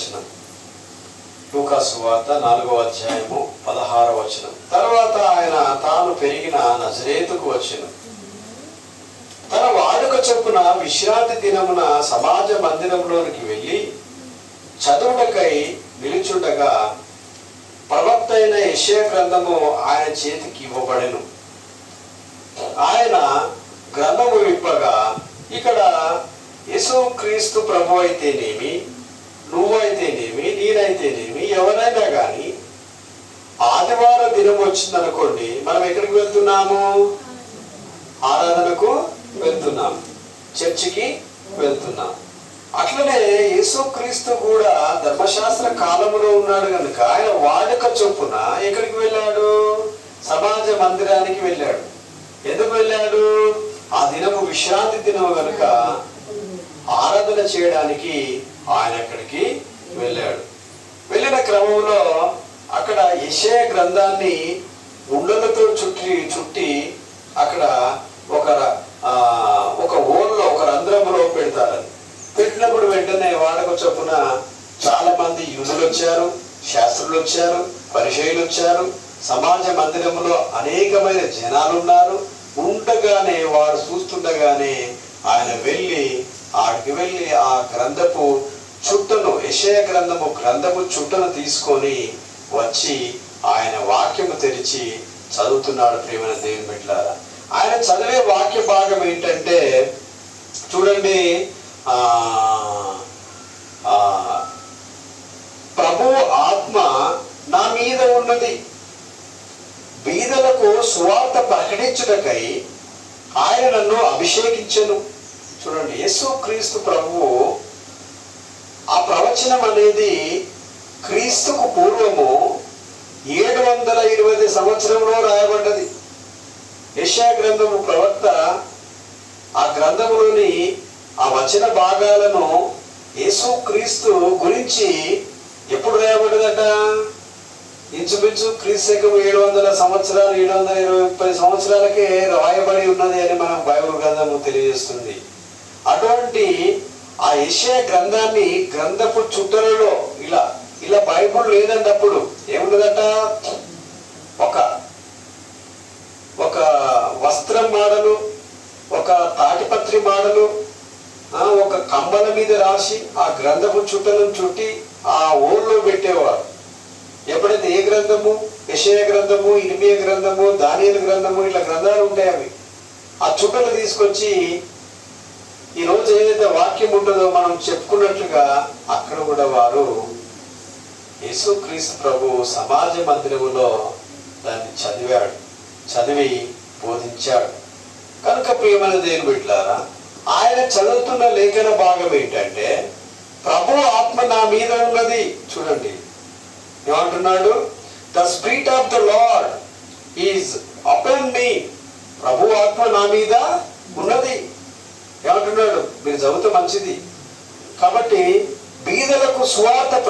వచనం. లూకాసు వార్త నాలుగవ అధ్యాయము పదహారవ వచనం. తర్వాత ఆయన తాను పెరిగిన నజరేతుకు వచ్చిన. తన వాడుక చొప్పున విశ్రాంతి దినమున సమాజ మందిరంలోనికి వెళ్ళి చదువుటకై నిలుచుండగా ప్రవక్త అయిన యశయ గ్రంథము ఆయన చేతికి ఇవ్వబడెను. ఆయన గ్రంథము విప్పగా ఇక్కడ యేసు క్రీస్తు ప్రభు అయితేనేమి? నువ్వైతేనేమి నేనైతేనేమి ఎవరైనా కానీ ఆదివార దినం వచ్చిందనుకోండి మనం ఎక్కడికి వెళ్తున్నాము? ఆరాధనకు వెళ్తున్నాం చర్చికి వెళ్తున్నాం. అట్లనే యేసుక్రీస్తు కూడా ధర్మశాస్త్ర కాలంలో ఉన్నాడు కనుక ఆయన వాడుక చొప్పున ఎక్కడికి వెళ్ళాడు? సమాజ మందిరానికి వెళ్ళాడు. ఎందుకు వెళ్ళాడు? ఆ దినము విశ్రాంతి దినము కనుక ఆరాధన చేయడానికి ఆయన అక్కడికి వెళ్ళాడు. వెళ్ళిన క్రమంలో అక్కడ యశయ గ్రంథాన్ని ఉండలతో చుట్టి చుట్టి అక్కడ ఒక ఒక ఓన్లో ఒక రంధ్రంలో పెడతారని. పెట్టినప్పుడు వెంటనే వాడక చొప్పున చాలా మంది యూదులు వచ్చారు శాస్త్రులు వచ్చారు పరిచయులు వచ్చారు సమాజ మందిరంలో అనేకమైన జనాలు ఉన్నారు ఉండగానే వారు చూస్తుండగానే ఆయన వెళ్ళి ఆడికి వెళ్ళి ఆ గ్రంథపు చుట్టను యశయ గ్రంథము గ్రంథము చుట్టను తీసుకొని వచ్చి ఆయన వాక్యము తెరిచి చదువుతున్నాడు ప్రేమన దేవుని బిడ్డలారా. ఆయన చదివే వాక్య భాగం ఏంటంటే చూడండి ఆ ప్రభు ఆత్మ నా మీద ఉన్నది. బీదలకు సువార్త ప్రకటించుటకై ఆయన నన్ను అభిషేకించను. చూడండి యేసు క్రీస్తు ప్రభువు వచనం అనేది క్రీస్తుకు పూర్వము ఏడు వందల ఇరవై సంవత్సరంలో రాయబడ్డది. యశా గ్రంథము ప్రవక్త ఆ గ్రంథములోని ఆ వచన భాగాలను యేసు క్రీస్తు గురించి ఎప్పుడు రాయబడ్డదట? ఇంచుమించు క్రీస్తకం ఏడు వందల సంవత్సరాలు ఏడు వందల ఇరవై ముప్పై సంవత్సరాలకే రాయబడి ఉన్నది అని మనం బైబిల్ గ్రంథము తెలియజేస్తుంది. అటువంటి ఆ యెషయా గ్రంథాన్ని గ్రంథపు చుట్టలలో ఇలా ఇలా బైబుల్ లేదన్నప్పుడు ఏముండదట? ఒక ఒక వస్త్రం మాడలు ఒక తాటిపత్రి మాడలు ఒక కంబల మీద రాసి ఆ గ్రంథపు చుట్టలను చుట్టి ఆ ఊళ్ళో పెట్టేవారు. ఎప్పుడైతే ఏ గ్రంథము? యశయ గ్రంథము ఇనిమియ గ్రంథము దానియల గ్రంథము ఇట్లా గ్రంథాలు ఉంటాయి అవి. ఆ చుట్టలు తీసుకొచ్చి ఈ రోజు ఏదైతే వాక్యం ఉంటుందో మనం చెప్పుకున్నట్లుగా అక్కడ కూడా వారు యేసుక్రీస్తు ప్రభు సమాజ మందిరములో దాన్ని చదివాడు చదివి బోధించాడు. కనుక ప్రియమైన దేవుని బిడ్డారా ఆయన చదువుతున్న లేఖన భాగం ఏంటంటే ప్రభు ఆత్మ నా మీద ఉన్నది. చూడండి. ఏమంటున్నాడు? The spirit of the lord is upon me ప్రభు ఆత్మ నా మీద ఉన్నది. ఏమంటున్నాడు మీరు చదివితే మంచిది. కాబట్టి బీదలకు స్వార్థ ప్ర